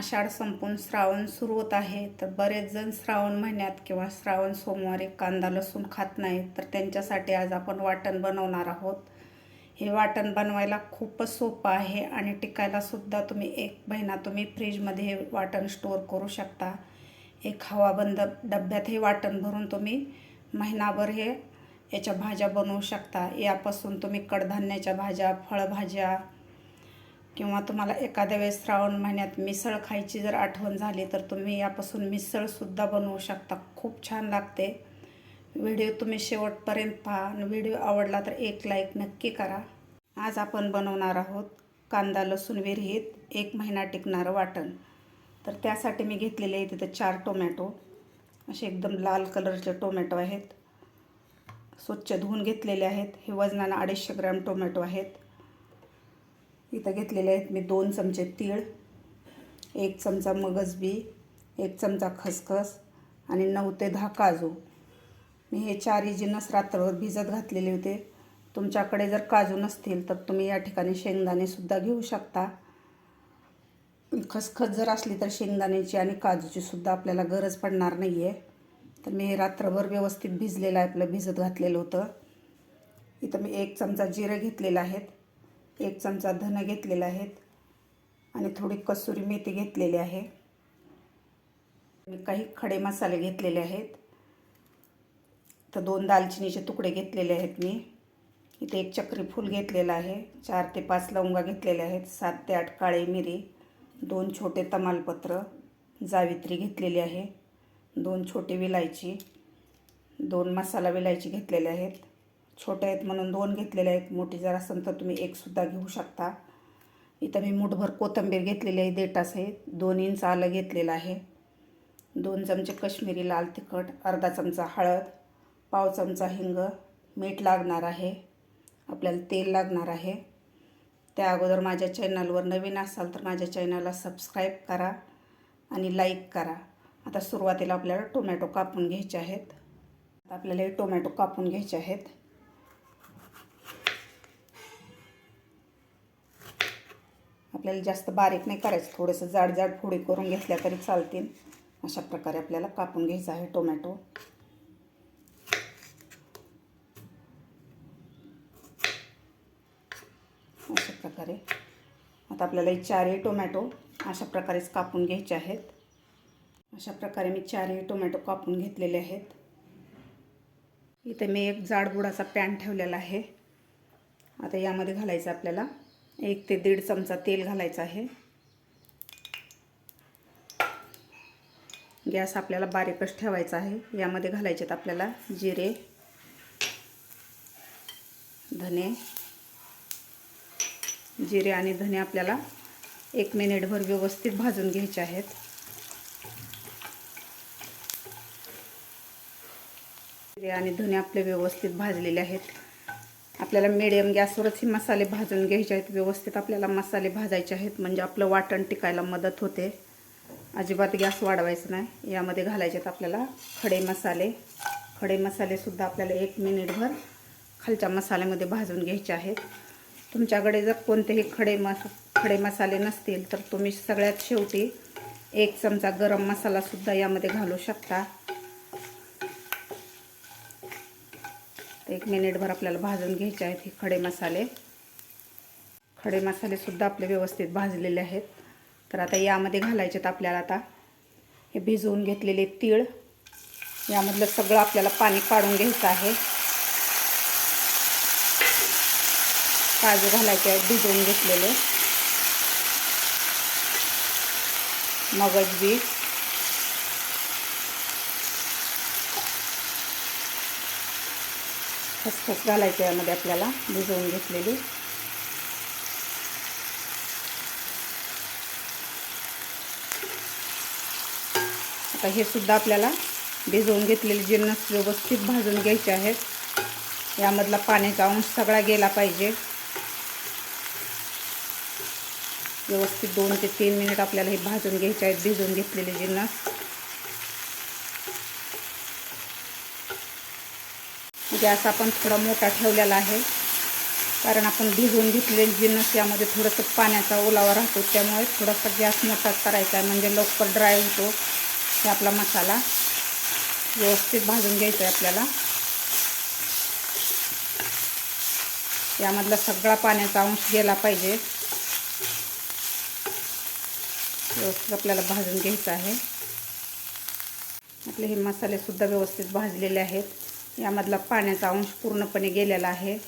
आषाढ संपून श्रावण सुरू होत आहे तर बरेच जण श्रावण महिन्यात किंवा श्रावण सोमवारी कांदा लसूण खात नाही तर त्यांच्यासाठी आज आपण वाटण बनवणार आहोत. हे वाटण बनवायला खूपच सोपं आहे आणि टिकायलासुद्धा तुम्ही एक महिना तुम्ही फ्रीजमध्ये हे वाटण स्टोअर करू शकता. एक हवाबंद डब्यात हे वाटण भरून तुम्ही महिनाभर हे याच्या भाज्या बनवू शकता. यापासून तुम्ही कडधान्याच्या भाज्या फळभाज्या किंवा तुम्हाला एखाद्या वेळेस श्रावण महिन्यात मिसळ खायची जर आठवण झाली तर तुम्ही यापासून मिसळसुद्धा बनवू शकता. खूप छान लागते. व्हिडिओ तुम्ही शेवटपर्यंत पहा आणि व्हिडिओ आवडला तर एक लाईक नक्की करा. आज आपण बनवणार आहोत कांदा लसूण विरहित एक महिना टिकणारं वाटण. तर त्यासाठी मी घेतलेले आहे तिथं चार टोमॅटो. असे एकदम लाल कलरचे टोमॅटो आहेत. स्वच्छ धुवून घेतलेले आहेत. हे वजनानं अडीचशे ग्रॅम टोमॅटो आहेत. इथं घेतलेले आहेत मी दोन चमचे तीळ एक चमचा मगजबी एक चमचा खसखस आणि नऊ ते दहा काजू. मी हे चारही जिन्नस रात्रभर भिजत घातलेले होते. तुमच्याकडे जर काजू नसतील तर तुम्ही या ठिकाणी शेंगदाणेसुद्धा घेऊ शकता. खसखस जर असली तर शेंगदाण्याची आणि काजूची सुद्धा आपल्याला गरज पडणार नाही आहे तर मी हे रात्रभर व्यवस्थित भिजलेलं आहे आपलं भिजत घातलेलं होतं. इथं मी एक चमचा जिरे घेतलेलं आहेत एक चमचा धन घेतलेला आहेत आणि थोडी कसुरी मेथी घेतलेली आहे. मी काही खडे मसाले घेतलेले आहेत. तर दोन दालचिनीचे तुकडे घेतलेले आहेत मी. इथे एक चक्री फूल घेतलेलं आहे. चार ते पाच लवंगा घेतलेले आहेत. सात ते आठ काळे मिरी दोन छोटे तमालपत्र जावित्री घेतलेली आहे. दोन छोटी विलायची दोन मसाला विलायची घेतलेले आहेत. छोटे आहेत म्हणून दोन घेतलेले आहेत. मोठी जर असेल तर तुम्ही एकसुद्धा घेऊ शकता. इथं मी मुठभर कोथिंबीर घेतलेली आहे देटास आहे. दोन इंच आलं घेतलेलं आहे. दोन चमचे कश्मीरी लाल तिखट अर्धा चमचा हळद पाव चमचा हिंग मीठ लागणार आहे. आपल्याला तेल लागणार आहे. त्या अगोदर माझ्या चॅनलवर नवीन असाल तर माझ्या चॅनलला सबस्क्राईब करा आणि लाईक करा. आता सुरुवातीला आपल्याला टोमॅटो कापून घ्यायचे आहेत. आता आपल्याला हे टोमॅटो कापून घ्यायचे आहेत. आपल्याला जास्त बारीक नाही करायचं. थोडंसं जाड जाड फोडी करून घेतल्या तरी चालतील. अशा प्रकारे आपल्याला कापून घ्यायचं आहे टोमॅटो. अशा प्रकारे. आता आपल्याला हे चारही टोमॅटो अशा प्रकारेच कापून घ्यायचे आहेत. अशा प्रकारे मी चारही टोमॅटो कापून घेतलेले आहेत. इथे मी एक जाडबुडाचा पॅन ठेवलेला आहे. आता यामध्ये घालायचं आपल्याला एक ते दीड चमचा तेल घालायचं आहे. गॅस आपल्याला बारीकच ठेवायचा आहे. यामध्ये घालायचे आहेत आपल्याला जिरे धने. जिरे आणि धने आपल्याला एक मिनिटभर व्यवस्थित भाजून घ्यायचे आहेत. जिरे आणि धने आपले व्यवस्थित भाजलेले आहेत. आपल्याला मिडियम गॅसवरच हे मसाले भाजून घ्यायचे आहेत. व्यवस्थित आपल्याला मसाले भाजायचे आहेत. म्हणजे आपलं वाटण टिकायला मदत होते. अजिबात गॅस वाढवायचं नाही. यामध्ये घालायचे आहेत आपल्याला खडे मसाले. खडे मसालेसुद्धा आपल्याला एक मिनिटभर खालच्या मसाल्यामध्ये भाजून घ्यायचे आहेत. तुमच्याकडे जर कोणतेही खडे मस खडे मसाले नसतील तर तुम्ही सगळ्यात शेवटी एक चमचा गरम मसालासुद्धा यामध्ये घालू शकता. एक मिनिटभर आपल्याला भाजून घ्यायचे आहेत हे खडे मसाले. खडे मसालेसुद्धा आपले व्यवस्थित भाजलेले आहेत. तर आता यामध्ये घालायचे आहेत आपल्याला आता. हे भिजवून घेतलेले तीळ. यामधलं सगळं आपल्याला पाणी काढून घ्यायचं आहे. काजू घालायचे आहेत भिजवून घेतलेले. मगज बी खसखस घालायचे यामध्ये आपल्याला भिजवून घेतलेली. आता हे सुद्धा आपल्याला भिजवून घेतलेले जिन्नस व्यवस्थित भाजून घ्यायचे आहेत यामधला पाण्याचा अंश सगळा गेला पाहिजे. व्यवस्थित दोन ते तीन मिनिट आपल्याला हे भाजून घ्यायचे आहेत भिजवून घेतलेले जिन्नस म्हणजे गॅस आपण थोडा मोठा ठेवलेला आहे. कारण आपण भिजवून घेतलेली जिन्नस यामध्ये थोडंसं पाण्याचा ओलावा राहतो त्यामुळे थोडासा गॅस मोठा करायचा आहे. म्हणजे लवकर ड्राय होतो हे आपला मसाला. व्यवस्थित भाजून घ्यायचा आहे आपल्याला. यामधला सगळा पाण्याचा अंश गेला पाहिजे. व्यवस्थित आपल्याला भाजून घ्यायचं आहे. आपले हे मसालेसुद्धा व्यवस्थित भाजलेले आहेत. यामधला पाण्याचा अंश पूर्णपणे गेलेला आहे.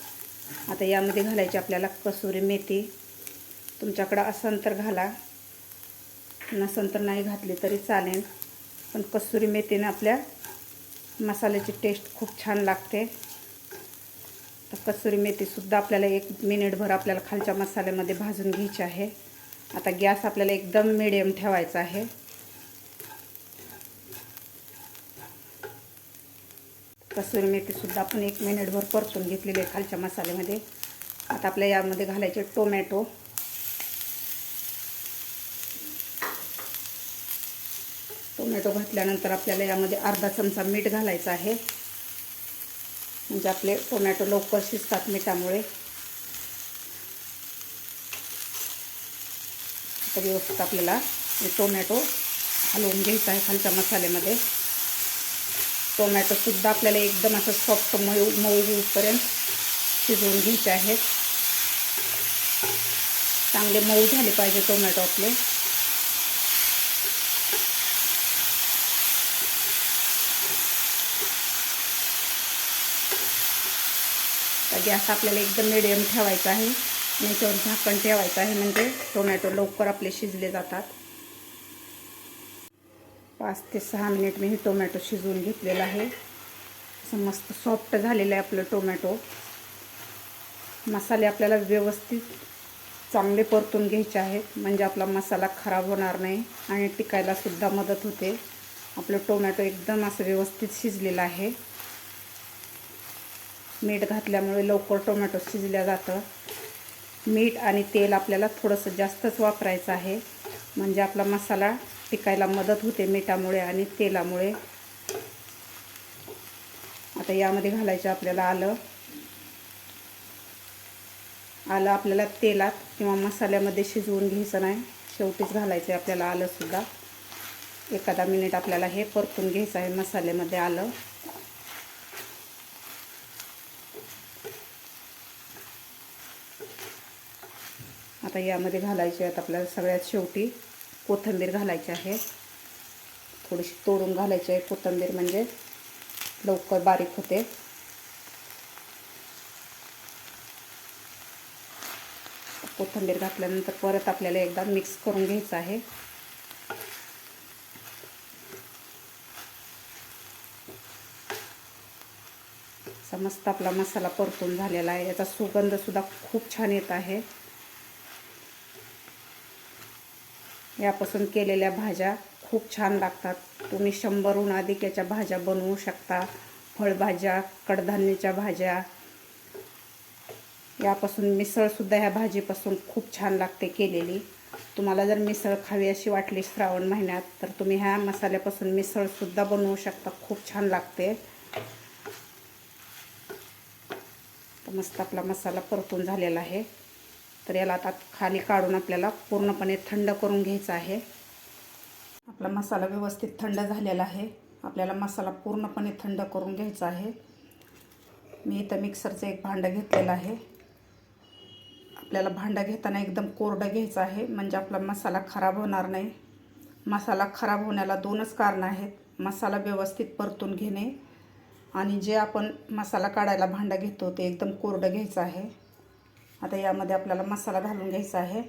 आता यामध्ये घालायची आपल्याला कसुरी मेथी. तुमच्याकडं असन तर घाला. नसन तर नाही घातली तरी चालेल. पण कसुरी मेथीनं आपल्या मसाल्याची टेस्ट खूप छान लागते. तर कसुरी मेथीसुद्धा आपल्याला एक मिनिटभर आपल्याला खालच्या मसाल्यामध्ये भाजून घ्यायची आहे. आता गॅस आपल्याला एकदम मिडियम ठेवायचा आहे. कसुरी मेथीसुद्धा आपण एक मिनिटभर परतून घेतलेली आहे खालच्या मसाल्यामध्ये. आता आपल्या यामध्ये घालायचे टोमॅटो. टोमॅटो घातल्यानंतर आपल्याला यामध्ये अर्धा चमचा मीठ घालायचं आहे. म्हणजे आपले टोमॅटो लवकर शिजतात मिठामुळे. व्यवस्थित आपल्याला टोमॅटो हलवून घ्यायचा आहे खालच्या मसाल्यामध्ये. टोमॅटोसुद्धा आपल्याला एकदम असं सॉफ्ट मऊ मऊ होईपर्यंत शिजवून घ्यायचे आहेत. चांगले मऊ झाले पाहिजे टोमॅटो आपले. गॅस आपल्याला एकदम मिडियम ठेवायचा आहे. आणि झाकण ठेवायचं आहे म्हणजे टोमॅटो लवकर आपले शिजले जातात. पाच ते सहा मिनिट मी हे टोमॅटो शिजवून घेतलेलं आहे. असं मस्त सॉफ्ट झालेलं आहे आपलं टोमॅटो. मसाले आपल्याला व्यवस्थित चांगले परतून घ्यायचे आहेत. म्हणजे आपला मसाला खराब होणार नाही आणि टिकायलासुद्धा मदत होते. आपलं टोमॅटो एकदम असं व्यवस्थित शिजलेलं आहे. मीठ घातल्यामुळे लवकर टोमॅटो शिजल्या जातं. मीठ आणि तेल आपल्याला थोडंसं जास्तच वापरायचं आहे. म्हणजे आपला मसाला टिकायला मदत होते मिठामुळे आणि तेलामुळे. आता यामध्ये घालायचं आपल्याला आलं. आलं आपल्याला तेलात किंवा मसाल्यामध्ये शिजवून घ्यायचं नाही. शेवटीच घालायचं आहे आपल्याला आलंसुद्धा एखादा मिनिट आपल्याला हे परतून घ्यायचं आहे मसाल्यामध्ये आलं. आता यामध्ये घालायचे आहेत आपल्याला सगळ्यात शेवटी. कोथिंबीर घालायची आहे. थोडीशी तोडून घालायची आहे कोथिंबीर म्हणजे लवकर बारीक होते. कोथिंबीर घातल्यानंतर परत आपल्याला एकदा मिक्स करून घ्यायचं आहे. मस्त आपला मसाला परतून झालेला आहे. याचा सुगंधसुद्धा खूप छान येत आहे. यापासून केलेल्या भाज्या खूप छान लागतात. तुम्ही शंभरहून अधिक याच्या भाज्या बनवू शकता. फळभाज्या कडधान्याच्या भाज्या. यापासून मिसळसुद्धा ह्या भाजीपासून खूप छान लागते केलेली. तुम्हाला जर मिसळ खावी अशी वाटली श्रावण महिन्यात तर तुम्ही ह्या मसाल्यापासून मिसळसुद्धा बनवू शकता. खूप छान लागते. तर मस्त आपला मसाला परतून झालेला आहे. तर याला आता खाली काढून आपल्याला पूर्णपणे थंड करून घ्यायचं आहे. आपला मसाला व्यवस्थित थंड झालेला आहे. आपल्याला मसाला पूर्णपणे थंड करून घ्यायचा आहे. मी इथं मिक्सरचं एक भांडं घेतलेलं आहे. आपल्याला भांडं घेताना एकदम कोरडं घ्यायचं आहे. म्हणजे आपला मसाला खराब होणार नाही. मसाला खराब होण्याला दोनच कारणं आहेत. मसाला व्यवस्थित परतून घेणे आणि जे आपण मसाला काढायला भांडं घेतो ते एकदम कोरडं घ्यायचं आहे. आता यामध्ये आपल्याला मसाला घालून घ्यायचा आहे.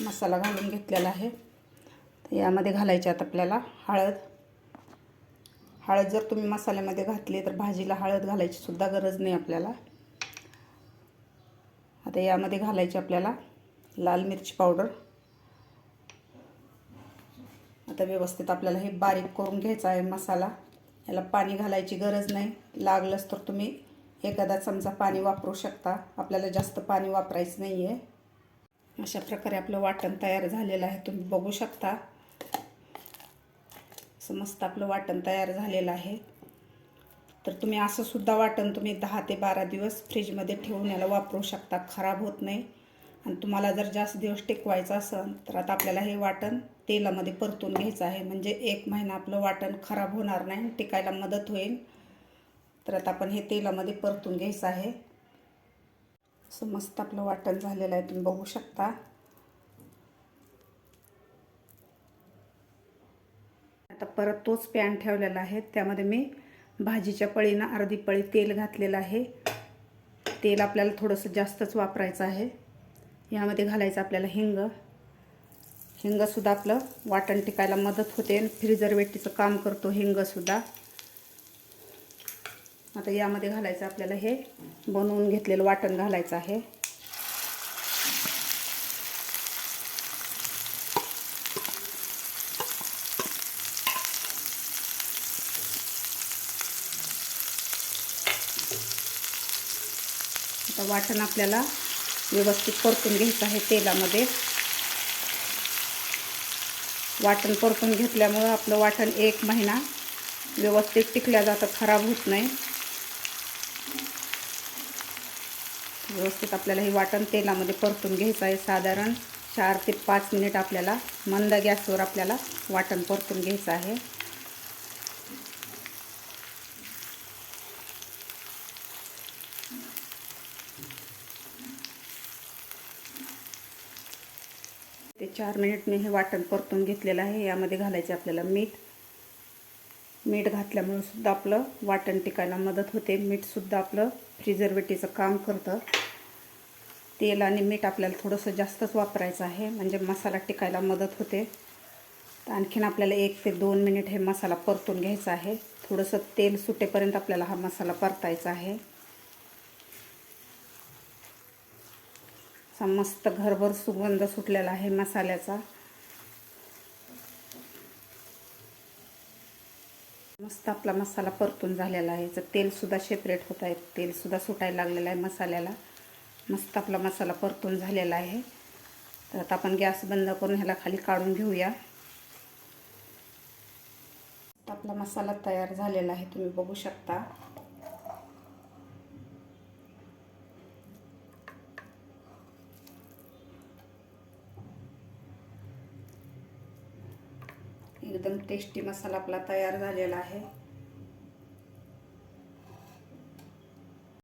मसाला घालून घेतलेला आहे. यामध्ये घालायचे आता आपल्याला हळद. हळद जर तुम्ही मसाल्यामध्ये घातली तर भाजीला हळद घालायची सुद्धा गरज नाही आपल्याला. आता यामध्ये घालायची आपल्याला लाल मिरची पावडर. आता व्यवस्थित आपल्याला हे बारीक करून घ्यायचं आहे मसाला. याला पाणी घालायची गरज नाही. लागलंच तर तुम्ही एखादा चमचा पाणी वापरू शकता. आपल्याला जास्त पाणी वापरायचं नाही आहे अशा प्रकारे आपलं वाटण तयार झालेलं आहे. तुम्ही बघू शकता. असं मस्त आपलं वाटण तयार झालेलं आहे. तर तुम्ही असं सुद्धा वाटण तुम्ही दहा ते बारा दिवस फ्रीजमध्ये ठेवून याला वापरू शकता. खराब होत नाही. आणि तुम्हाला जर जास्त दिवस टिकवायचं असेल तर आता आपल्याला हे वाटण तेलामध्ये परतून घ्यायचं आहे. म्हणजे एक महिना आपलं वाटण खराब होणार नाही टिकायला मदत होईल. तर आता आपण हे तेलामध्ये परतून घ्यायचं आहे. असं मस्त आपलं वाटण झालेलं आहे तुम्ही बघू शकता. आता परत तोच पॅन ठेवलेला आहे. त्यामध्ये मी भाजीच्या पळीनं अर्धी पळी तेल घातलेलं आहे. तेल आपल्याला थोडंसं जास्तच वापरायचं आहे. यामध्ये घालायचं आपल्याला हिंग. हिंगसुद्धा आपलं वाटण टिकायला मदत होते. आणि फ्रिजरवेटीचं काम करतो हिंगसुद्धा. आता यामध्ये घालायचं आपल्याला हे. बनवून घेतलेलं वाटण घालायचं आहे. आता वाटण आपल्याला व्यवस्थित परतून घ्यायचं आहे तेलामध्ये. वाटण परतून घेतल्यामुळं आपलं वाटण एक महिना व्यवस्थित टिकल्या जातं खराब होत नाही. व्यवस्थित आपल्याला हे वाटण तेलामध्ये परतून घ्यायचं आहे. साधारण चार ते पाच मिनिट आपल्याला मंद गॅसवर आपल्याला वाटण परतून घ्यायचं आहे. ते चार मिनिट मी हे वाटण परतून घेतलेलं आहे. यामध्ये घालायचे आपल्याला मीठ. मीठ घातल्यामुळे सुद्धा आपलं वाटण टिकायला मदत होते. मीठसुद्धा आपलं प्रिझर्वेटिव्हचं काम करतं. तेल आणि मीठ आपल्याला थोडंसं जास्तच वापरायचं आहे. म्हणजे मसाला टिकायला मदत होते. तर आणखीन आपल्याला एक ते दोन मिनिट हे मसाला परतून घ्यायचा आहे. थोडंसं तेल सुटेपर्यंत आपल्याला हा मसाला परतायचा आहे. असा मस्त घरभर सुगंध सुटलेला आहे मसाल्याचा. मस्त आपला मसाला परतून झालेला आहे. याचं तेलसुद्धा सेपरेट होत आहे. तेलसुद्धा सुटायला लागलेलं आहे मसाल्याला. मस्त आपला मसाला परतून झालेला आहे. तर आता आपण गॅस बंद करून ह्याला खाली काढून घेऊया. आपला मसाला तयार झालेला आहे. तुम्ही बघू शकता. एकदम टेस्टी मसाला आपला तयार झालेला आहे.